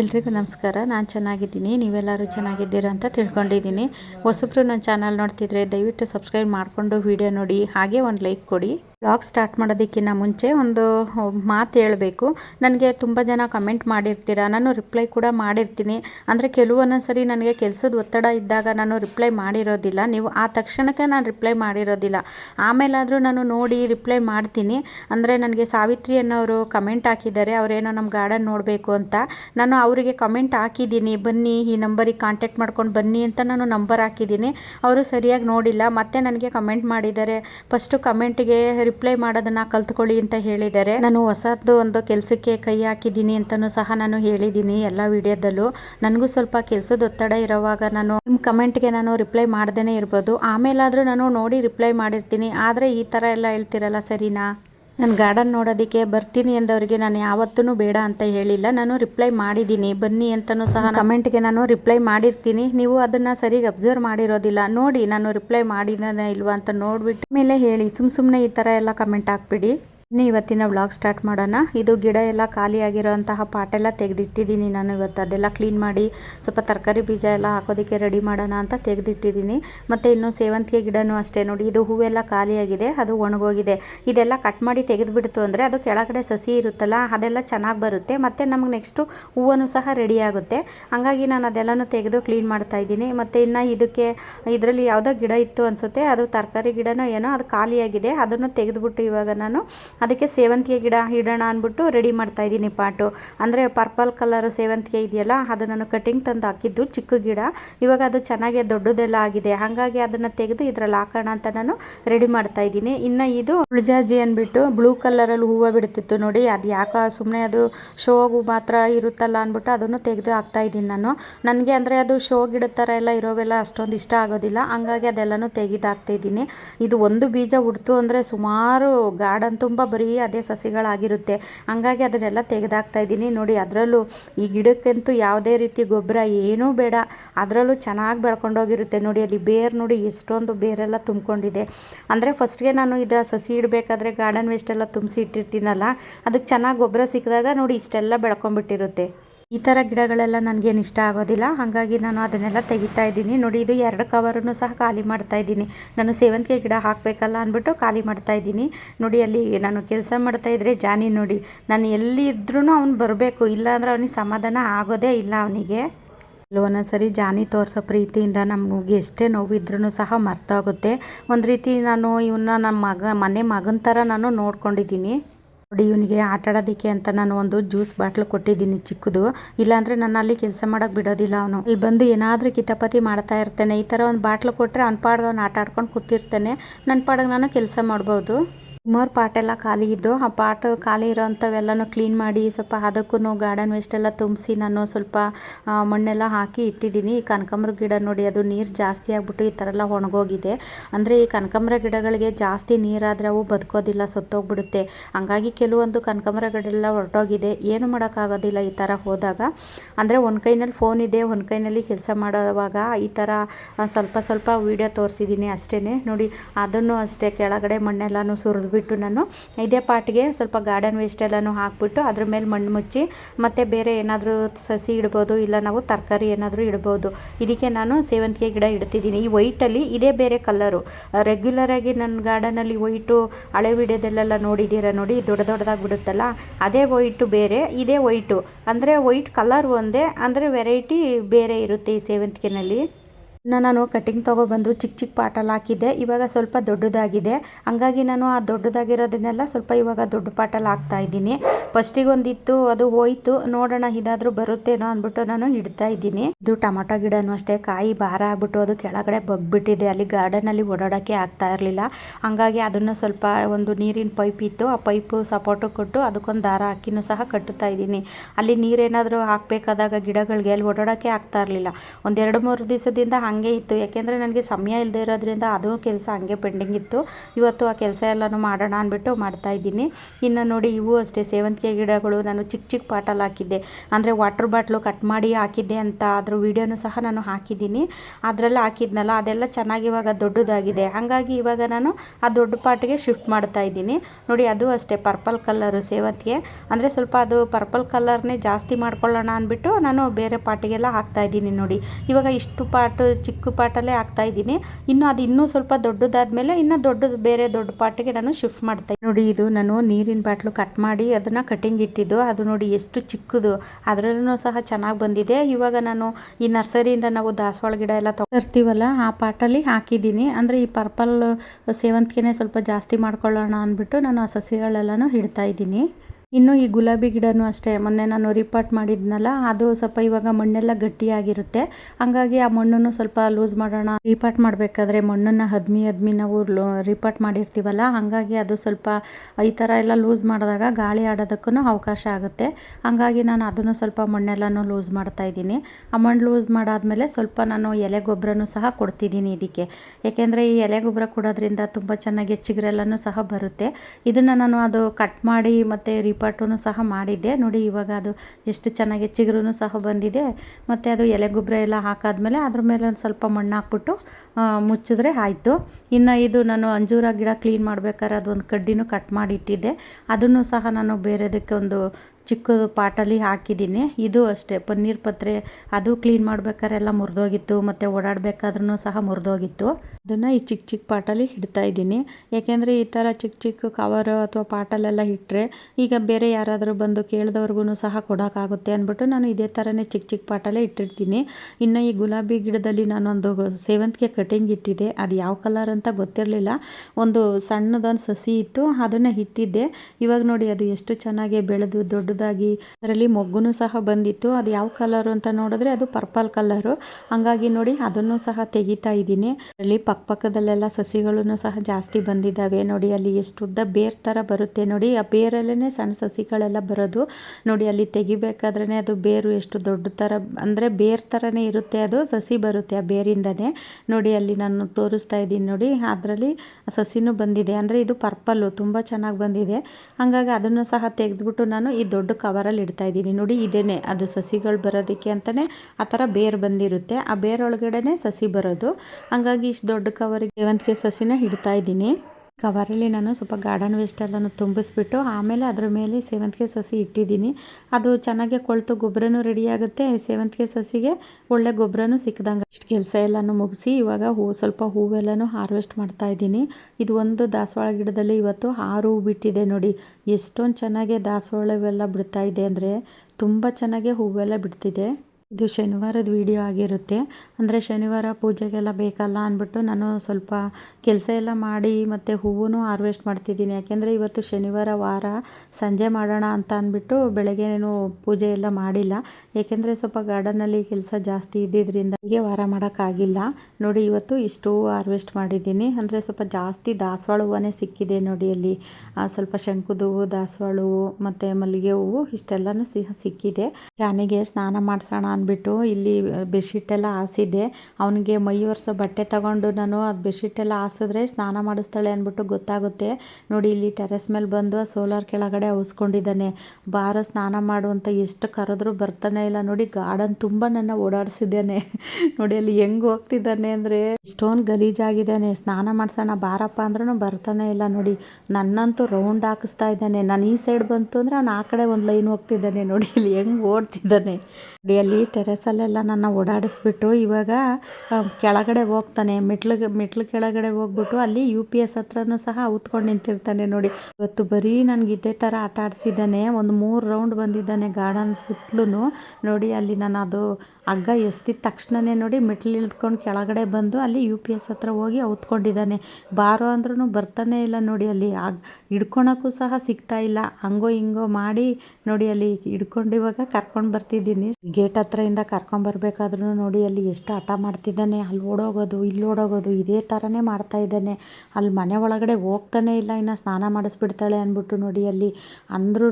ಎಲ್ರಿಗೂ ನಮಸ್ಕಾರ. ನಾನು ಚೆನ್ನಾಗಿದ್ದೀನಿ. ನೀವೆಲ್ಲರೂ ಚೆನ್ನಾಗಿದ್ದೀರಾ ಅಂತ ತಿಳ್ಕೊಂಡಿದ್ದೀನಿ. ಹೊಸಬ್ರು ನನ್ನ ಚಾನಲ್ ನೋಡ್ತಿದ್ರೆ ದಯವಿಟ್ಟು ಸಬ್ಸ್ಕ್ರೈಬ್ ಮಾಡಿಕೊಂಡು ವಿಡಿಯೋ ನೋಡಿ. ಹಾಗೆ ಒಂದು ಲೈಕ್ ಕೊಡಿ. ಬ್ಲಾಗ್ ಸ್ಟಾರ್ಟ್ ಮಾಡೋದಕ್ಕಿಂತ ಮುಂಚೆ ಒಂದು ಮಾತು ಹೇಳಬೇಕು. ನನಗೆ ತುಂಬ ಜನ ಕಮೆಂಟ್ ಮಾಡಿರ್ತೀರ? ನಾನು ರಿಪ್ಲೈ ಕೂಡ ಮಾಡಿರ್ತೀನಿ. ಅಂದರೆ ಕೆಲವೊಂದೊಂದು ಸರಿ ನನಗೆ ಕೆಲಸದ ಒತ್ತಡ ಇದ್ದಾಗ ನಾನು ರಿಪ್ಲೈ ಮಾಡಿರೋದಿಲ್ಲ. ನೀವು ಆ ತಕ್ಷಣಕ್ಕೆ ನಾನು ರಿಪ್ಲೈ ಮಾಡಿರೋದಿಲ್ಲ. ಆಮೇಲಾದರೂ ನಾನು ನೋಡಿ ರಿಪ್ಲೈ ಮಾಡ್ತೀನಿ. ಅಂದರೆ ನನಗೆ ಸಾವಿತ್ರಿ ಅನ್ನೋರು ಕಮೆಂಟ್ ಹಾಕಿದ್ದಾರೆ. ಅವರೇನೋ ನಮ್ಮ ಗಾರ್ಡನ್ ನೋಡಬೇಕು ಅಂತ. ನಾನು ಅವರಿಗೆ ಕಮೆಂಟ್ ಹಾಕಿದ್ದೀನಿ. ಬನ್ನಿ, ಈ ನಂಬರಿಗೆ ಕಾಂಟ್ಯಾಕ್ಟ್ ಮಾಡ್ಕೊಂಡು ಬನ್ನಿ ಅಂತ ನಾನು ನಂಬರ್ ಹಾಕಿದ್ದೀನಿ. ಅವರು ಸರಿಯಾಗಿ ನೋಡಿಲ್ಲ. ಮತ್ತೆ ನನಗೆ ಕಮೆಂಟ್ ಮಾಡಿದ್ದಾರೆ. ಫಸ್ಟು ಕಮೆಂಟಿಗೆ ರಿಪ್ಲೈ ಮಾಡೋದನ್ನು ಕಲ್ತ್ಕೊಳ್ಳಿ ಅಂತ ಹೇಳಿದ್ದಾರೆ. ನಾನು ಹೊಸದ್ದು ಒಂದು ಕೆಲಸಕ್ಕೆ ಕೈ ಹಾಕಿದ್ದೀನಿ ಅಂತಲೂ ಸಹ ನಾನು ಹೇಳಿದ್ದೀನಿ ಎಲ್ಲ ವಿಡಿಯೋದಲ್ಲೂ. ನನಗೂ ಸ್ವಲ್ಪ ಕೆಲಸದ ಒತ್ತಡ ಇರೋವಾಗ ನಾನು ನಿಮ್ಮ ಕಮೆಂಟ್ಗೆ ನಾನು ರಿಪ್ಲೈ ಮಾಡ್ದೇ ಇರ್ಬೋದು. ಆಮೇಲಾದರೂ ನಾನು ನೋಡಿ ರಿಪ್ಲೈ ಮಾಡಿರ್ತೀನಿ. ಆದರೆ ಈ ಥರ ಎಲ್ಲ ಹೇಳ್ತಿರಲ್ಲ ಸರಿನಾ? ನಾನು ಗಾರ್ಡನ್ ನೋಡೋದಕ್ಕೆ ಬರ್ತೀನಿ ಅಂದವರಿಗೆ ನಾನು ಯಾವತ್ತೂ ಬೇಡ ಅಂತ ಹೇಳಿಲ್ಲ. ನಾನು ರಿಪ್ಲೈ ಮಾಡಿದ್ದೀನಿ. ಬನ್ನಿ ಅಂತಲೂ ಸಹ ಕಮೆಂಟ್ಗೆ ನಾನು ರಿಪ್ಲೈ ಮಾಡಿರ್ತೀನಿ. ನೀವು ಅದನ್ನು ಸರಿಗೆ ಅಬ್ಸರ್ವ್ ಮಾಡಿರೋದಿಲ್ಲ. ನೋಡಿ ನಾನು ರಿಪ್ಲೈ ಮಾಡಿದ್ದಾನೆ ಇಲ್ವಾ ಅಂತ ನೋಡಿಬಿಟ್ಟು ಮೇಲೆ ಹೇಳಿ. ಸುಮ್ಮ ಸುಮ್ಮನೆ ಈ ಥರ ಎಲ್ಲ ಕಮೆಂಟ್ ಹಾಕ್ಬಿಡಿ. ಇವತ್ತಿನ ವ್ಲಾಗ್ ಸ್ಟಾರ್ಟ್ ಮಾಡೋಣ. ಇದು ಗಿಡ ಎಲ್ಲ ಖಾಲಿಯಾಗಿರೋಂತಹ ಪಾಟೆಲ್ಲ ತೆಗೆದಿಟ್ಟಿದ್ದೀನಿ ನಾನು ಇವತ್ತು. ಅದೆಲ್ಲ ಕ್ಲೀನ್ ಮಾಡಿ ಸ್ವಲ್ಪ ತರಕಾರಿ ಬೀಜ ಎಲ್ಲ ಹಾಕೋದಕ್ಕೆ ರೆಡಿ ಮಾಡೋಣ ಅಂತ ತೆಗೆದಿಟ್ಟಿದ್ದೀನಿ. ಮತ್ತು ಇನ್ನು ಸೇವಂತಿಗೆ ಗಿಡನೂ ಅಷ್ಟೇ. ನೋಡಿ, ಇದು ಹೂವೆಲ್ಲ ಖಾಲಿಯಾಗಿದೆ ಅದು ಒಣಗೋಗಿದೆ. ಇದೆಲ್ಲ ಕಟ್ ಮಾಡಿ ತೆಗೆದುಬಿಡ್ತು ಅಂದರೆ ಅದು ಕೆಳಗಡೆ ಸಸಿ ಇರುತ್ತಲ್ಲ, ಅದೆಲ್ಲ ಚೆನ್ನಾಗಿ ಬರುತ್ತೆ. ಮತ್ತು ನಮಗೆ ನೆಕ್ಸ್ಟು ಹೂವನ್ನು ಸಹ ರೆಡಿ ಆಗುತ್ತೆ. ಹಾಗಾಗಿ ನಾನು ಅದೆಲ್ಲನೂ ತೆಗೆದು ಕ್ಲೀನ್ ಮಾಡ್ತಾ ಇದ್ದೀನಿ. ಮತ್ತು ಇನ್ನು ಇದಕ್ಕೆ, ಇದರಲ್ಲಿ ಯಾವುದೋ ಗಿಡ ಇತ್ತು ಅನಿಸುತ್ತೆ, ಅದು ತರಕಾರಿ ಗಿಡನೋ ಏನೋ, ಅದು ಖಾಲಿಯಾಗಿದೆ ಅದನ್ನು ತೆಗೆದುಬಿಟ್ಟು ಇವಾಗ ನಾನು ಅದಕ್ಕೆ ಸೇವಂತಿಗೆ ಗಿಡ ಇಡೋಣ ಅಂದ್ಬಿಟ್ಟು ರೆಡಿ ಮಾಡ್ತಾ ಇದ್ದೀನಿ ಪಾಟು. ಅಂದರೆ ಪರ್ಪಲ್ ಕಲರ್ ಸೇವಂತಿಗೆ ಇದೆಯಲ್ಲ ಅದು ನಾನು ಕಟಿಂಗ್ ತಂದು ಹಾಕಿದ್ದು ಚಿಕ್ಕ ಗಿಡ. ಇವಾಗ ಅದು ಚೆನ್ನಾಗಿ ದೊಡ್ಡದೆಲ್ಲ ಆಗಿದೆ. ಹಾಗಾಗಿ ಅದನ್ನು ತೆಗೆದು ಇದರಲ್ಲಿ ಹಾಕೋಣ ಅಂತ ನಾನು ರೆಡಿ ಮಾಡ್ತಾ ಇದ್ದೀನಿ. ಇನ್ನು ಇದು ಉಳ್ಜಾಜಿ ಅಂದ್ಬಿಟ್ಟು ಬ್ಲೂ ಕಲರಲ್ಲಿ ಹೂವು ಬಿಡ್ತಿತ್ತು ನೋಡಿ, ಅದು ಯಾಕೆ ಸುಮ್ಮನೆ ಅದು ಶೋಗು ಮಾತ್ರ ಇರುತ್ತಲ್ಲ ಅಂದ್ಬಿಟ್ಟು ಅದನ್ನು ತೆಗೆದು ಹಾಕ್ತಾ ಇದ್ದೀನಿ ನಾನು. ನನಗೆ ಅಂದರೆ ಅದು ಶೋ ಗಿಡ ಥರ ಎಲ್ಲ ಇರೋವೆಲ್ಲ ಅಷ್ಟೊಂದು ಇಷ್ಟ ಆಗೋದಿಲ್ಲ. ಹಂಗಾಗಿ ಅದೆಲ್ಲನೂ ತೆಗೆದು ಹಾಕ್ತಾ ಇದ್ದೀನಿ. ಇದು ಒಂದು ಬೀಜ ಹುಡ್ತು ಅಂದರೆ ಸುಮಾರು ಗಾರ್ಡನ್ ತುಂಬ ಬರೀ ಅದೇ ಸಸಿಗಳಾಗಿರುತ್ತೆ. ಹಂಗಾಗಿ ಅದನ್ನೆಲ್ಲ ತೆಗೆದಾಕ್ತಾ ಇದ್ದೀನಿ. ನೋಡಿ, ಅದರಲ್ಲೂ ಈ ಗಿಡಕ್ಕಂತೂ ಯಾವುದೇ ರೀತಿ ಗೊಬ್ಬರ ಏನೂ ಬೇಡ. ಅದರಲ್ಲೂ ಚೆನ್ನಾಗಿ ಬೆಳ್ಕೊಂಡೋಗಿರುತ್ತೆ ನೋಡಿ, ಅಲ್ಲಿ ಬೇರು ನೋಡಿ ಎಷ್ಟೊಂದು ಬೇರೆಲ್ಲ ತುಂಬಿಕೊಂಡಿದೆ. ಅಂದರೆ ಫಸ್ಟ್ಗೆ ನಾನು ಇದು ಸಸಿ ಇಡಬೇಕಾದ್ರೆ ಗಾರ್ಡನ್ ವೇಸ್ಟೆಲ್ಲ ತುಂಬಿಸಿ ಇಟ್ಟಿರ್ತೀನಲ್ಲ, ಅದಕ್ಕೆ ಚೆನ್ನಾಗಿ ಗೊಬ್ಬರ ಸಿಕ್ಕಿದಾಗ ನೋಡಿ ಇಷ್ಟೆಲ್ಲ ಬೆಳ್ಕೊಂಬಿಟ್ಟಿರುತ್ತೆ ಈ ಥರ ಗಿಡಗಳೆಲ್ಲ ನನಗೇನು ಇಷ್ಟ ಆಗೋದಿಲ್ಲ. ಹಾಗಾಗಿ ನಾನು ಅದನ್ನೆಲ್ಲ ತೆಗಿತಾ ಇದ್ದೀನಿ. ನೋಡಿ, ಇದು ಎರಡು ಕವರನ್ನು ಸಹ ಖಾಲಿ ಮಾಡ್ತಾ ಇದ್ದೀನಿ. ನಾನು ಸೇವಂತಿಗೆ ಗಿಡ ಹಾಕಬೇಕಲ್ಲ ಅಂದ್ಬಿಟ್ಟು ಖಾಲಿ ಮಾಡ್ತಾ ಇದ್ದೀನಿ. ನೋಡಿ, ಅಲ್ಲಿ ನಾನು ಕೆಲಸ ಮಾಡ್ತಾ ಇದ್ರೆ ಜಾನಿ ನೋಡಿ, ನಾನು ಎಲ್ಲಿ ಇದ್ರೂ ಅವ್ನು ಬರಬೇಕು. ಇಲ್ಲಾಂದ್ರೆ ಅವನಿಗೆ ಸಮಾಧಾನ ಆಗೋದೇ ಇಲ್ಲ ಅವನಿಗೆ. ಒಂದೊಂದ್ಸರಿ ಜಾನಿ ತೋರಿಸೋ ಪ್ರೀತಿಯಿಂದ ನಮಗೆ ಎಷ್ಟೇ ನೋವಿದ್ರೂ ಸಹ ಮರ್ತೋಗುತ್ತೆ. ಒಂದು ರೀತಿ ನಾನು ಇವನ್ನ ನಮ್ಮ ಮಗ, ಮನೆ ಮಗನ ಥರ ನಾನು ನೋಡ್ಕೊಂಡಿದ್ದೀನಿ. ನೋಡಿ, ಇವನಿಗೆ ಆಟ ಆಡೋದಕ್ಕೆ ಅಂತ ನಾನು ಒಂದು ಜ್ಯೂಸ್ ಬಾಟ್ಲ್ ಕೊಟ್ಟಿದ್ದೀನಿ ಚಿಕ್ಕದು. ಇಲ್ಲಾಂದ್ರೆ ನನ್ನ ಅಲ್ಲಿ ಕೆಲಸ ಮಾಡೋಕೆ ಬಿಡೋದಿಲ್ಲ ಅವನು. ಇಲ್ಲಿ ಬಂದು ಏನಾದರೂ ಕಿತಾಪತಿ ಮಾಡ್ತಾ ಇರ್ತಾನೆ. ಈ ಥರ ಒಂದು ಬಾಟ್ಲ್ ಕೊಟ್ಟರೆ ಅವ್ನ ಪಾಡ್ಗೆ ಅವ್ನು ಆಟ ಆಡ್ಕೊಂಡು ಕೂತಿರ್ತಾನೆ. ನನ್ನ ಪಾಡಗ್ ನಾನು ಕೆಲಸ ಮಾಡ್ಬೋದು. ಸುಮಾರು ಎಲ್ಲ ಖಾಲಿ ಇದ್ದು, ಆ ಪಾಟ್ ಖಾಲಿ ಇರೋಂಥವೆಲ್ಲನೂ ಕ್ಲೀನ್ ಮಾಡಿ ಸ್ವಲ್ಪ ಅದಕ್ಕೂ ಗಾರ್ಡನ್ ವೇಸ್ಟ್ ಎಲ್ಲ ತುಂಬಿಸಿ ನಾನು ಸ್ವಲ್ಪ ಮಣ್ಣೆಲ್ಲ ಹಾಕಿ ಇಟ್ಟಿದ್ದೀನಿ. ಈ ಕನಕಾಂಬ್ರ ಗಿಡ ನೋಡಿ ಅದು ನೀರು ಜಾಸ್ತಿ ಆಗಿಬಿಟ್ಟು ಈ ಥರ ಎಲ್ಲ ಒಣಗೋಗಿದೆ. ಅಂದರೆ ಈ ಕನಕಾಂಬ್ರ ಗಿಡಗಳಿಗೆ ಜಾಸ್ತಿ ನೀರಾದರೆ ಅವು ಬದುಕೋದಿಲ್ಲ, ಸತ್ತೋಗ್ಬಿಡುತ್ತೆ. ಹಂಗಾಗಿ ಕೆಲವೊಂದು ಕನಕಾಂಬ್ರ ಗಿಡ ಹೊರಟೋಗಿದೆ. ಏನು ಮಾಡೋಕ್ಕಾಗೋದಿಲ್ಲ ಈ ಥರ ಹೋದಾಗ. ಅಂದರೆ ಒಂದು ಕೈನಲ್ಲಿ ಫೋನ್ ಇದೆ, ಒಂದು ಕೈನಲ್ಲಿ ಕೆಲಸ ಮಾಡೋವಾಗ ಈ ಥರ ಸ್ವಲ್ಪ ಸ್ವಲ್ಪ ವೀಡಿಯೋ ತೋರಿಸಿದ್ದೀನಿ ಅಷ್ಟೇ ನೋಡಿ, ಅದನ್ನು ಅಷ್ಟೇ ಕೆಳಗಡೆ ಮಣ್ಣೆಲ್ಲನೂ ಸುರಿದು ಬಿಟ್ಟು ನಾನು ಇದೇ ಪಾಟ್ಗೆ ಸ್ವಲ್ಪ ಗಾರ್ಡನ್ ವೇಸ್ಟ್ ಎಲ್ಲನೂ ಹಾಕ್ಬಿಟ್ಟು ಅದ್ರ ಮೇಲೆ ಮಣ್ಣು ಮುಚ್ಚಿ ಮತ್ತು ಬೇರೆ ಏನಾದರೂ ಸಸಿ ಇಡ್ಬೋದು, ಇಲ್ಲ ನಾವು ತರಕಾರಿ ಏನಾದರೂ ಇಡ್ಬೋದು. ಇದಕ್ಕೆ ನಾನು ಸೇವಂತಿಗೆ ಗಿಡ ಇಡ್ತಿದ್ದೀನಿ. ಈ ವೈಟಲ್ಲಿ ಇದೇ ಬೇರೆ ಕಲ್ಲರು ರೆಗ್ಯುಲರಾಗಿ ನನ್ನ ಗಾರ್ಡನಲ್ಲಿ ವೈಟು ಹಳೆ ವಿಡಿಯೋದಲ್ಲೆಲ್ಲ ನೋಡಿದ್ದೀರಾ ನೋಡಿ, ದೊಡ್ಡ ದೊಡ್ಡದಾಗಿ ಬಿಡುತ್ತಲ್ಲ ಅದೇ ವೈಟು ಬೇರೆ, ಇದೇ ವೈಟು ಅಂದರೆ ವೈಟ್ ಕಲರ್ ಒಂದೇ, ಅಂದರೆ ವೆರೈಟಿ ಬೇರೆ ಇರುತ್ತೆ ಈ ಸೇವಂತಿಗೆನಲ್ಲಿ. ನಾನು ಕಟಿಂಗ್ ತೊಗೊಬಂದು ಚಿಕ್ಕ ಚಿಕ್ಕ ಪಾಟಲ್ಲಿ ಹಾಕಿದ್ದೆ. ಇವಾಗ ಸ್ವಲ್ಪ ದೊಡ್ಡದಾಗಿದೆ. ಹಂಗಾಗಿ ನಾನು ಆ ದೊಡ್ಡದಾಗಿರೋದನ್ನೆಲ್ಲ ಸ್ವಲ್ಪ ಇವಾಗ ದೊಡ್ಡ ಪಾಟಲ್ಲಿ ಹಾಕ್ತಾ ಇದ್ದೀನಿ. ಫಸ್ಟಿಗೆ ಒಂದಿತ್ತು, ಅದು ಹೋಯ್ತು. ನೋಡೋಣ ಇದಾದರೂ ಬರುತ್ತೇನೋ ಅಂದ್ಬಿಟ್ಟು ನಾನು ಇಡ್ತಾ ಇದ್ದೀನಿ. ಇದು ಟೊಮೊಟೊ ಗಿಡನೂ ಅಷ್ಟೇ. ಕಾಯಿ ಭಾರ ಆಗ್ಬಿಟ್ಟು ಅದು ಕೆಳಗಡೆ ಬಗ್ಬಿಟ್ಟಿದೆ. ಅಲ್ಲಿ ಗಾರ್ಡನಲ್ಲಿ ಓಡಾಡೋಕ್ಕೆ ಆಗ್ತಾ ಇರಲಿಲ್ಲ. ಹಂಗಾಗಿ ಅದನ್ನು ಸ್ವಲ್ಪ ಒಂದು ನೀರಿನ ಪೈಪ್ ಇತ್ತು. ಆ ಪೈಪು ಸಪೋರ್ಟು ಕೊಟ್ಟು ಅದಕ್ಕೊಂದು ದಾರ ಹಾಕಿನೂ ಸಹ ಕಟ್ಟುತ್ತಾ ಇದ್ದೀನಿ. ಅಲ್ಲಿ ನೀರೇನಾದರೂ ಹಾಕಬೇಕಾದಾಗ ಗಿಡಗಳಿಗೆ ಅಲ್ಲಿ ಓಡಾಡೋಕ್ಕೆ ಆಗ್ತಾ ಇರಲಿಲ್ಲ. ಒಂದೆರಡು ಮೂರು ದಿವಸದಿಂದ ಹಂಗೆ ಹಾಗೆ ಇತ್ತು. ಯಾಕೆಂದರೆ ನನಗೆ ಸಮಯ ಇಲ್ಲದೆ ಇರೋದ್ರಿಂದ ಅದು ಕೆಲಸ ಹಂಗೆ ಪೆಂಡಿಂಗ್ ಇತ್ತು. ಇವತ್ತು ಆ ಕೆಲಸ ಎಲ್ಲನೂ ಮಾಡೋಣ ಅಂದ್ಬಿಟ್ಟು ಮಾಡ್ತಾ ಇದ್ದೀನಿ. ಇನ್ನು ನೋಡಿ ಇವು ಅಷ್ಟೇ, ಸೇವಂತಿಗೆ ಗಿಡಗಳು ನಾನು ಚಿಕ್ಕ ಚಿಕ್ಕ ಪಾಟಲ್ಲಿ ಹಾಕಿದ್ದೆ. ಅಂದರೆ ವಾಟರ್ ಬಾಟ್ಲು ಕಟ್ ಮಾಡಿ ಹಾಕಿದ್ದೆ ಅಂತ ಅದ್ರ ವೀಡಿಯೋನು ಸಹ ನಾನು ಹಾಕಿದ್ದೀನಿ. ಅದರಲ್ಲಿ ಹಾಕಿದ್ನಲ್ಲ, ಅದೆಲ್ಲ ಚೆನ್ನಾಗಿ ಇವಾಗ ದೊಡ್ಡದಾಗಿದೆ. ಹಾಗಾಗಿ ಇವಾಗ ನಾನು ಆ ದೊಡ್ಡ ಪಾಟಿಗೆ ಶಿಫ್ಟ್ ಮಾಡ್ತಾ ಇದ್ದೀನಿ. ನೋಡಿ ಅದು ಅಷ್ಟೇ, ಪರ್ಪಲ್ ಕಲ್ಲರು ಸೇವಂತಿಗೆ. ಅಂದರೆ ಸ್ವಲ್ಪ ಅದು ಪರ್ಪಲ್ ಕಲರ್ನೇ ಜಾಸ್ತಿ ಮಾಡ್ಕೊಳ್ಳೋಣ ಅಂದ್ಬಿಟ್ಟು ನಾನು ಬೇರೆ ಪಾಟಿಗೆಲ್ಲ ಹಾಕ್ತಾ ಇದ್ದೀನಿ ನೋಡಿ. ಇವಾಗ ಇಷ್ಟು ಪಾಟು ಚಿಕ್ಕ ಪಾಟಲ್ಲೇ ಹಾಕ್ತಾ ಇದ್ದೀನಿ. ಇನ್ನು ಅದು ಇನ್ನೂ ಸ್ವಲ್ಪ ದೊಡ್ಡದಾದ್ಮೇಲೆ ಇನ್ನು ದೊಡ್ಡದು ಬೇರೆ ದೊಡ್ಡ ಪಾಟಿಗೆ ನಾನು ಶಿಫ್ಟ್ ಮಾಡ್ತಾ ನೋಡಿ, ಇದು ನಾನು ನೀರಿನ ಬಾಟ್ಲು ಕಟ್ ಮಾಡಿ ಅದನ್ನು ಕಟಿಂಗ್ ಇಟ್ಟಿದ್ದು. ಅದು ನೋಡಿ ಎಷ್ಟು ಚಿಕ್ಕದು. ಅದರಲ್ಲೂ ಸಹ ಚೆನ್ನಾಗಿ ಬಂದಿದೆ. ಇವಾಗ ನಾನು ಈ ನರ್ಸರಿಯಿಂದ ನಾವು ದಾಸವಾಳ ಗಿಡ ಎಲ್ಲ ತಗೊಳ್ತೀವಲ್ಲ ಆ ಪಾಟಲ್ಲಿ ಹಾಕಿದ್ದೀನಿ. ಅಂದರೆ ಈ ಪರ್ಪಲ್ ಸೇವಂತಿಗೆನೆ ಸ್ವಲ್ಪ ಜಾಸ್ತಿ ಮಾಡ್ಕೊಳ್ಳೋಣ ಅಂದ್ಬಿಟ್ಟು ನಾನು ಆ ಸಸಿಗಳೆಲ್ಲನೂ ಇಡ್ತಾ ಇದ್ದೀನಿ. ಇನ್ನು ಈ ಗುಲಾಬಿ ಗಿಡನೂ ಅಷ್ಟೇ. ಮೊನ್ನೆ ನಾನು ರಿಪಾರ್ಟ್ ಮಾಡಿದ್ನಲ್ಲ, ಅದು ಸ್ವಲ್ಪ ಇವಾಗ ಮಣ್ಣೆಲ್ಲ ಗಟ್ಟಿಯಾಗಿರುತ್ತೆ. ಹಂಗಾಗಿ ಆ ಮಣ್ಣನ್ನು ಸ್ವಲ್ಪ ಲೂಸ್ ಮಾಡೋಣ. ರಿಪಾರ್ಟ್ ಮಾಡಬೇಕಾದ್ರೆ ಮಣ್ಣನ್ನು ಹದ್ಮಿ ಹದ್ಮಿ ನಾವು ರಿಪಾರ್ಟ್ ಮಾಡಿರ್ತೀವಲ್ಲ, ಹಾಗಾಗಿ ಅದು ಸ್ವಲ್ಪ ಈ ಥರ ಎಲ್ಲ ಲೂಸ್ ಮಾಡಿದಾಗ ಗಾಳಿ ಆಡೋದಕ್ಕೂ ಅವಕಾಶ ಆಗುತ್ತೆ. ಹಾಗಾಗಿ ನಾನು ಅದನ್ನು ಸ್ವಲ್ಪ ಮಣ್ಣೆಲ್ಲನೂ ಲೂಸ್ ಮಾಡ್ತಾ ಇದ್ದೀನಿ. ಆ ಮಣ್ಣು ಲೂಸ್ ಮಾಡಾದಮೇಲೆ ಸ್ವಲ್ಪ ನಾನು ಎಲೆ ಗೊಬ್ಬರನೂ ಸಹ ಕೊಡ್ತಿದ್ದೀನಿ ಇದಕ್ಕೆ. ಏಕೆಂದರೆ ಈ ಎಲೆ ಗೊಬ್ಬರ ಕೊಡೋದ್ರಿಂದ ತುಂಬ ಚೆನ್ನಾಗಿ ಚಿಗುರೆಲ್ಲನೂ ಸಹ ಬರುತ್ತೆ. ಇದನ್ನು ನಾನು ಅದು ಕಟ್ ಮಾಡಿ ಮತ್ತು ರಿಪಾರ್ಟೂ ಸಹ ಮಾಡಿದ್ದೆ. ನೋಡಿ, ಇವಾಗ ಅದು ಎಷ್ಟು ಚೆನ್ನಾಗಿ ಚಿಗುರು ಸಹ ಬಂದಿದೆ. ಮತ್ತು ಅದು ಎಲೆ ಗೊಬ್ಬರ ಎಲ್ಲ ಹಾಕಾದ್ಮೇಲೆ ಅದ್ರ ಮೇಲೆ ಒಂದು ಸ್ವಲ್ಪ ಮಣ್ಣು ಹಾಕ್ಬಿಟ್ಟು ಮುಚ್ಚಿದ್ರೆ ಆಯಿತು. ಇನ್ನು ಇದು ನಾನು ಅಂಜೂರ ಗಿಡ ಕ್ಲೀನ್ ಮಾಡ್ಬೇಕಾದ್ರೆ ಅದೊಂದು ಕಡ್ಡಿನೂ ಕಟ್ ಮಾಡಿ ಇಟ್ಟಿದ್ದೆ ಅದನ್ನು ಸಹ ನಾನು ಬೇರೆದಕ್ಕೆ ಒಂದು ಚಿಕ್ಕದು ಪಾಟಲ್ಲಿ ಹಾಕಿದ್ದೀನಿ. ಇದು ಅಷ್ಟೇ. ಪನ್ನೀರ್ ಪತ್ರೆ, ಅದು ಕ್ಲೀನ್ ಮಾಡ್ಬೇಕಾದ್ರೆ ಎಲ್ಲ ಮುರಿದೋಗಿತ್ತು. ಮತ್ತು ಓಡಾಡಬೇಕಾದ್ರೂ ಸಹ ಮುರಿದೋಗಿತ್ತು. ಅದನ್ನು ಈ ಚಿಕ್ಕ ಚಿಕ್ಕ ಪಾಟಲ್ಲಿ ಇಡ್ತಾ ಇದ್ದೀನಿ. ಯಾಕೆಂದರೆ ಈ ಥರ ಚಿಕ್ಕ ಚಿಕ್ಕ ಕವರು ಅಥವಾ ಪಾಟಲೆಲ್ಲ ಇಟ್ಟರೆ ಈಗ ಬೇರೆ ಯಾರಾದರೂ ಬಂದು ಕೇಳಿದವ್ರಿಗೂ ಸಹ ಕೊಡೋಕ್ಕಾಗುತ್ತೆ ಅಂದ್ಬಿಟ್ಟು ನಾನು ಇದೇ ಥರನೇ ಚಿಕ್ಕ ಚಿಕ್ಕ ಪಾಟಲ್ಲೇ ಇಟ್ಟಿರ್ತೀನಿ. ಇನ್ನು ಈ ಗುಲಾಬಿ ಗಿಡದಲ್ಲಿ ನಾನೊಂದು ಸೇವಂತಿಗೆ ಕಟಿಂಗ್ ಇಟ್ಟಿದ್ದೆ. ಅದು ಯಾವ ಕಲರ್ ಅಂತ ಗೊತ್ತಿರಲಿಲ್ಲ. ಒಂದು ಸಣ್ಣದೊಂದು ಸಸಿ ಇತ್ತು. ಅದನ್ನು ಇಟ್ಟಿದ್ದೆ. ಇವಾಗ ನೋಡಿ ಅದು ಎಷ್ಟು ಚೆನ್ನಾಗಿ ಬೆಳೆದು ದೊಡ್ಡದಾಗಿ ಅದರಲ್ಲಿ ಮೊಗ್ಗುನು ಸಹ ಬಂದಿತ್ತು. ಅದು ಯಾವ ಕಲರು ಅಂತ ನೋಡಿದ್ರೆ ಅದು ಪರ್ಪಲ್ ಕಲರು. ಹಂಗಾಗಿ ನೋಡಿ ಅದನ್ನು ಸಹ ತೆಗಿತಾ ಇದ್ದೀನಿ. ಅದರಲ್ಲಿ ಪಕ್ಕಪಕ್ಕದಲ್ಲೆಲ್ಲ ಸಸಿಗಳೂ ಸಹ ಜಾಸ್ತಿ ಬಂದಿದ್ದಾವೆ. ನೋಡಿ ಅಲ್ಲಿ ಎಷ್ಟು ಉದ್ದ ಬೇರ್ ಥರ ಬರುತ್ತೆ. ನೋಡಿ ಆ ಬೇರಲ್ಲೇ ಸಣ್ಣ ಸಸಿಗಳೆಲ್ಲ ಬರೋದು. ನೋಡಿ ಅಲ್ಲಿ ತೆಗಿಬೇಕಾದ್ರೆ ಅದು ಬೇರು ಎಷ್ಟು ದೊಡ್ಡ ಥರ ಅಂದರೆ ಬೇರ್ ಥರನೇ ಇರುತ್ತೆ ಅದು. ಸಸಿ ಬರುತ್ತೆ ಆ ಬೇರಿಂದನೇ. ನೋಡಿ ಅಲ್ಲಿ ನಾನು ತೋರಿಸ್ತಾ ಇದ್ದೀನಿ ನೋಡಿ. ಅದರಲ್ಲಿ ಸಸಿನೂ ಬಂದಿದೆ. ಅಂದರೆ ಇದು ಪರ್ಪಲ್ಲು. ತುಂಬ ಚೆನ್ನಾಗಿ ಬಂದಿದೆ. ಹಾಗಾಗಿ ಅದನ್ನು ಸಹ ತೆಗೆದ್ಬಿಟ್ಟು ನಾನು ಈ ದೊಡ್ಡ ಕವರಲ್ಲಿ ಇಡ್ತಾ ಇದ್ದೀನಿ. ನೋಡಿ, ಇದೇನೆ, ಅದು ಸಸಿಗಳು ಬರೋದಕ್ಕೆ ಅಂತಲೇ ಆ ಥರ ಬೇರು ಬಂದಿರುತ್ತೆ. ಆ ಬೇರೊಳಗಡೆನೆ ಸಸಿ ಬರೋದು. ಹಂಗಾಗಿ ಇಷ್ಟು ದೊಡ್ಡ ಕವರಿಗೆ ಸೇವಂತಿಗೆ ಸಸಿನ ಇಡ್ತಾ ಇದ್ದೀನಿ. ಕವರಲ್ಲಿ ನಾನು ಸ್ವಲ್ಪ ಗಾರ್ಡನ್ ವೇಸ್ಟೆಲ್ಲನೂ ತುಂಬಿಸ್ಬಿಟ್ಟು ಆಮೇಲೆ ಅದ್ರ ಮೇಲೆ ಸೇವಂತಿಗೆ ಸಸಿ ಇಟ್ಟಿದ್ದೀನಿ. ಅದು ಚೆನ್ನಾಗಿ ಕೊಳ್ತು ಗೊಬ್ಬರನೂ ರೆಡಿ ಆಗುತ್ತೆ. ಸೇವಂತಿಗೆ ಸಸಿಗೆ ಒಳ್ಳೆ ಗೊಬ್ಬರನೂ ಸಿಕ್ಕದಂಗೆ ಇಷ್ಟು ಕೆಲಸ ಎಲ್ಲನೂ ಮುಗಿಸಿ ಇವಾಗ ಹೂ, ಸ್ವಲ್ಪ ಹೂವೆಲ್ಲನೂ ಹಾರ್ವೆಸ್ಟ್ ಮಾಡ್ತಾ ಇದ್ದೀನಿ. ಇದು ಒಂದು ದಾಸವಾಳ ಗಿಡದಲ್ಲಿ ಇವತ್ತು ಆರು ಹೂ ಬಿಟ್ಟಿದೆ ನೋಡಿ. ಎಷ್ಟೊಂದು ಚೆನ್ನಾಗಿ ದಾಸವಾಳವೆಲ್ಲ ಬಿಡ್ತಾ ಇದೆ ಅಂದರೆ ತುಂಬ ಚೆನ್ನಾಗಿ ಹೂವೆಲ್ಲ ಬಿಡ್ತಿದೆ. ಇದು ಶನಿವಾರದ ವಿಡಿಯೋ ಆಗಿರುತ್ತೆ. ಅಂದರೆ ಶನಿವಾರ ಪೂಜೆಗೆಲ್ಲ ಬೇಕಲ್ಲ ಅಂದ್ಬಿಟ್ಟು ನಾನು ಸ್ವಲ್ಪ ಕೆಲಸ ಎಲ್ಲ ಮಾಡಿ ಮತ್ತು ಹೂವು ಹಾರ್ವೆಸ್ಟ್ ಮಾಡ್ತಿದ್ದೀನಿ. ಯಾಕೆಂದರೆ ಇವತ್ತು ಶನಿವಾರ ವಾರ ಸಂಜೆ ಮಾಡೋಣ ಅಂತ ಅಂದ್ಬಿಟ್ಟು ಬೆಳಗ್ಗೆನೇನು ಪೂಜೆ ಎಲ್ಲ ಮಾಡಿಲ್ಲ. ಏಕೆಂದರೆ ಸ್ವಲ್ಪ ಗಾರ್ಡನಲ್ಲಿ ಕೆಲಸ ಜಾಸ್ತಿ ಇದ್ದಿದ್ದರಿಂದ ಹೀಗೆ ವಾರ ಮಾಡೋಕ್ಕಾಗಿಲ್ಲ. ನೋಡಿ ಇವತ್ತು ಇಷ್ಟು ಹಾರ್ವೆಸ್ಟ್ ಮಾಡಿದ್ದೀನಿ. ಅಂದರೆ ಸ್ವಲ್ಪ ಜಾಸ್ತಿ ದಾಸವಾಳ ಹೂವನೇ ಸಿಕ್ಕಿದೆ ನೋಡಿ ಅಲ್ಲಿ. ಸ್ವಲ್ಪ ಶಂಕುದ ಹೂವು ದಾಸವಾಳ ಹೂವು ಮತ್ತು ಮಲ್ಲಿಗೆ ಹೂವು, ಇಷ್ಟೆಲ್ಲನೂ ಸಿಕ್ಕಿದೆ. ಯಾನಿಗೆ ಸ್ನಾನ ಮಾಡಿಸೋಣ ಅಂದ್ಬಿಟ್ಟು ಇಲ್ಲಿ ಬೆಡ್ಶೀಟ್ ಎಲ್ಲ ಹಾಸಿದ್ದೆ. ಅವನಿಗೆ ಮೈ ಒರೆಸೋ ಬಟ್ಟೆ ತಗೊಂಡು ನಾನು ಅದು ಬೆಡ್ಶೀಟ್ ಎಲ್ಲ ಹಾಸಿದ್ರೆ ಸ್ನಾನ ಮಾಡಿಸ್ತಾಳೆ ಅಂದ್ಬಿಟ್ಟು ಗೊತ್ತಾಗುತ್ತೆ. ನೋಡಿ ಇಲ್ಲಿ ಟೆರೆಸ್ ಮೇಲೆ ಬಂದು ಸೋಲಾರ್ ಕೆಳಗಡೆ ಅವಸ್ಕೊಂಡಿದ್ದಾನೆ. ಬಾರೋ ಸ್ನಾನ ಮಾಡು ಅಂತ ಎಷ್ಟು ಕರೆದ್ರೂ ಬರ್ತಾನೆ ಇಲ್ಲ. ನೋಡಿ ಗಾರ್ಡನ್ ತುಂಬ ನನ್ನ ಓಡಾಡಿಸಿದ್ದಾನೆ. ನೋಡಿ ಅಲ್ಲಿ ಹೆಂಗೆ ಹೋಗ್ತಿದ್ದಾನೆ ಅಂದರೆ ಸ್ಟೋನ್ ಗಲೀಜಾಗಿದ್ದಾನೆ. ಸ್ನಾನ ಮಾಡ್ಸೋಣ ಬಾರಪ್ಪ ಅಂದ್ರೂ ಬರ್ತಾನೆ ಇಲ್ಲ. ನೋಡಿ ನನ್ನಂತೂ ರೌಂಡ್ ಹಾಕಿಸ್ತಾ ಇದ್ದಾನೆ. ನಾನು ಈ ಸೈಡ್ ಬಂತು ಅಂದರೆ ಅವ್ನು ಆ ಕಡೆ ಒಂದು ಲೈನ್ ಹೋಗ್ತಿದ್ದಾನೆ. ನೋಡಿ ಇಲ್ಲಿ ಹೆಂಗೆ ಓಡ್ತಿದ್ದಾನೆ. ನೋಡಿ ಅಲ್ಲಿ ಟೆರೆಸಲ್ಲೆಲ್ಲ ನನ್ನ ಓಡಾಡಿಸ್ಬಿಟ್ಟು ಇವಾಗ ಕೆಳಗಡೆ ಹೋಗ್ತಾನೆ. ಮೆಟ್ಲು ಮೆಟ್ಲು ಕೆಳಗಡೆ ಹೋಗ್ಬಿಟ್ಟು ಅಲ್ಲಿ ಯು ಪಿ ಎಸ್ ಹತ್ರನೂ ಸಹ ಉತ್ಕೊಂಡು ನಿಂತಿರ್ತಾನೆ ನೋಡಿ. ಇವತ್ತು ಬರೀ ನನಗೆ ಇದೇ ಥರ ಆಟ ಆಡಿಸಿದ್ದಾನೆ. ಒಂದು ಮೂರು ರೌಂಡ್ ಬಂದಿದ್ದಾನೆ ಗಾರ್ಡನ್ ಸುತ್ತಲೂ ನೋಡಿ ಅಲ್ಲಿ ನಾನು ಅದು ಹಗ್ಗ ಎಸ್ತಿದ ತಕ್ಷಣವೇ ನೋಡಿ ಮೆಟ್ಲು ಇಳ್ದ್ಕೊಂಡು ಕೆಳಗಡೆ ಬಂದು ಅಲ್ಲಿ ಯು ಪಿ ಎಸ್ ಹತ್ರ ಹೋಗಿ ಅವತ್ಕೊಂಡಿದ್ದಾನೆ ಬಾರೋ ಅಂದ್ರೂ ಬರ್ತಾನೆ ಇಲ್ಲ ನೋಡಿ ಅಲ್ಲಿ. ಆಗ ಹಿಡ್ಕೊಳಕ್ಕೂ ಸಹ ಸಿಗ್ತಾ ಇಲ್ಲ. ಹಂಗೋ ಹಿಂಗೋ ಮಾಡಿ ನೋಡಿ ಅಲ್ಲಿ ಹಿಡ್ಕೊಂಡು ಇವಾಗ ಕರ್ಕೊಂಡು ಬರ್ತಿದ್ದೀನಿ. ಗೇಟ್ ಹತ್ರದಿಂದ ಕರ್ಕೊಂಬರ್ಬೇಕಾದ್ರೂ ನೋಡಿ ಅಲ್ಲಿ ಎಷ್ಟು ಹಠ ಮಾಡ್ತಿದ್ದಾನೆ. ಅಲ್ಲಿ ಓಡೋಗೋದು, ಇಲ್ಲಿ ಓಡೋಗೋದು, ಇದೇ ಥರನೇ ಮಾಡ್ತಾ ಇದ್ದಾನೆ. ಅಲ್ಲಿ ಮನೆ ಒಳಗಡೆ ಹೋಗ್ತಾನೆ ಇಲ್ಲ, ಇನ್ನು ಸ್ನಾನ ಮಾಡಿಸ್ಬಿಡ್ತಾಳೆ ಅಂದ್ಬಿಟ್ಟು ನೋಡಿ ಅಲ್ಲಿ. ಅಂದ್ರೂ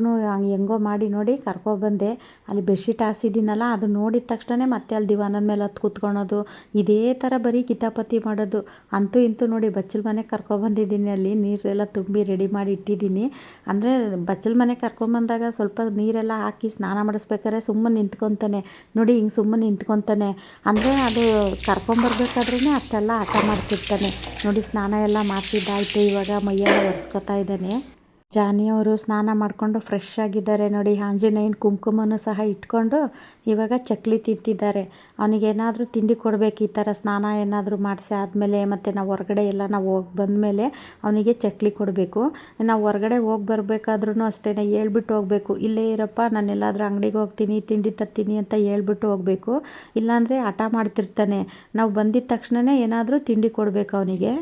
ಹೆಂಗೋ ಮಾಡಿ ನೋಡಿ ಕರ್ಕೊಬಂದೆ ಅಲ್ಲಿ ಬೆಡ್ಶೀಟ್ ಹಾಸಿದ್ದೀನಲ್ಲ, ಅದು ನೋಡಿದ ತಕ್ಷಣ ತಕ್ಷಣ ಮತ್ತೆ ಅಲ್ಲಿ ದಿವಾನದ ಮೇಲೆ ಹತ್ತು ಕೂತ್ಕೊಳೋದು, ಇದೇ ಥರ ಬರೀ ಕಿತಾಪತಿ ಮಾಡೋದು. ಅಂತೂ ಇಂತೂ ನೋಡಿ ಬಚ್ಚಲ ಮನೆಗೆ ಕರ್ಕೊಬಂದಿದ್ದೀನಿ ಅಲ್ಲಿ ನೀರೆಲ್ಲ ತುಂಬಿ ರೆಡಿ ಮಾಡಿ ಇಟ್ಟಿದ್ದೀನಿ. ಅಂದರೆ ಬಚ್ಚಲ ಮನೆಗೆ ಕರ್ಕೊಂಬಂದಾಗ ಸ್ವಲ್ಪ ನೀರೆಲ್ಲ ಹಾಕಿ ಸ್ನಾನ ಮಾಡಿಸ್ಬೇಕಾದ್ರೆ ಸುಮ್ಮನೆ ನಿಂತ್ಕೊತಾನೆ. ನೋಡಿ ಹಿಂಗೆ ಸುಮ್ಮನೆ ನಿಂತ್ಕೊತಾನೆ. ಅಂದರೆ ಅದು ಕರ್ಕೊಂಬರ್ಬೇಕಾದ್ರೂ ಅಷ್ಟೆಲ್ಲ ಆಟ ಮಾಡ್ತಿರ್ತಾನೆ. ನೋಡಿ ಸ್ನಾನ ಎಲ್ಲ ಮಾಡ್ತಿದ್ದಾಯ್ತು ಇವಾಗ ಮೈಯೆಲ್ಲ ಒರೆಸ್ಕೊತಾ ಇದ್ದಾನೆ. ಜಾನಿಯವರು ಸ್ನಾನ ಮಾಡಿಕೊಂಡು ಫ್ರೆಶ್ ಆಗಿದ್ದಾರೆ ನೋಡಿ. ಆಂಜನೇಯನ ಕುಂಕುಮನೂ ಸಹ ಇಟ್ಕೊಂಡು ಇವಾಗ ಚಕ್ಲಿ ತಿಂತಿದ್ದಾರೆ. ಅವನಿಗೇನಾದರೂ ತಿಂಡಿ ಕೊಡಬೇಕು, ಈ ಥರ ಸ್ನಾನ ಏನಾದರೂ ಮಾಡಿಸಿ ಆದಮೇಲೆ ಮತ್ತು ನಾವು ಹೊರಗಡೆ ಎಲ್ಲ ನಾವು ಹೋಗಿ ಬಂದಮೇಲೆ ಅವನಿಗೆ ಚಕ್ಲಿ ಕೊಡಬೇಕು. ನಾವು ಹೊರಗಡೆ ಹೋಗಿ ಬರಬೇಕಾದ್ರೂ ಅಷ್ಟೇ ಹೇಳ್ಬಿಟ್ಟು ಹೋಗಬೇಕು. ಇಲ್ಲೇ ಇರಪ್ಪ ನಾನು ಎಲ್ಲಾದರೂ ಅಂಗಡಿಗೆ ಹೋಗ್ತೀನಿ, ತಿಂಡಿ ತರ್ತೀನಿ ಅಂತ ಹೇಳ್ಬಿಟ್ಟು ಹೋಗಬೇಕು. ಇಲ್ಲಾಂದರೆ ಹಠ ಮಾಡ್ತಿರ್ತಾನೆ. ನಾವು ಬಂದಿದ್ದ ತಕ್ಷಣವೇ ಏನಾದರೂ ತಿಂಡಿ ಕೊಡಬೇಕು ಅವನಿಗೆ.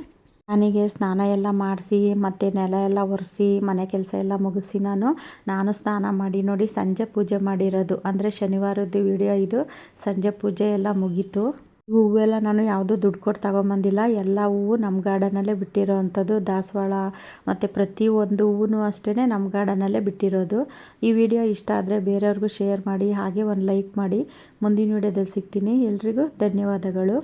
ನನಗೆ ಸ್ನಾನ ಎಲ್ಲ ಮಾಡಿಸಿ, ಮತ್ತು ನೆಲ ಎಲ್ಲ ಒರೆಸಿ, ಮನೆ ಕೆಲಸ ಎಲ್ಲ ಮುಗಿಸಿ ನಾನು ನಾನು ಸ್ನಾನ ಮಾಡಿ ನೋಡಿ ಸಂಜೆ ಪೂಜೆ ಮಾಡಿರೋದು. ಅಂದರೆ ಶನಿವಾರದ್ದು ವಿಡಿಯೋ ಇದು. ಸಂಜೆ ಪೂಜೆ ಎಲ್ಲ ಮುಗೀತು. ಹೂವೆಲ್ಲ ನಾನು ಯಾವುದೂ ದುಡ್ಡು ಕೊಟ್ಟು ತಗೊಂಬಂದಿಲ್ಲ. ಎಲ್ಲ ಹೂವು ನಮ್ಮ ಗಾರ್ಡನಲ್ಲೇ ಬಿಟ್ಟಿರೋ ಅಂಥದ್ದು ದಾಸವಾಳ ಮತ್ತು ಪ್ರತಿಯೊಂದು ಹೂವು ಅಷ್ಟೇ ನಮ್ಮ ಗಾರ್ಡನಲ್ಲೇ ಬಿಟ್ಟಿರೋದು. ಈ ವಿಡಿಯೋ ಇಷ್ಟ ಆದರೆ ಬೇರೆಯವ್ರಿಗೂ ಶೇರ್ ಮಾಡಿ, ಹಾಗೆ ಒಂದು ಲೈಕ್ ಮಾಡಿ. ಮುಂದಿನ ವಿಡಿಯೋದಲ್ಲಿ ಸಿಗ್ತೀನಿ. ಎಲ್ರಿಗೂ ಧನ್ಯವಾದಗಳು.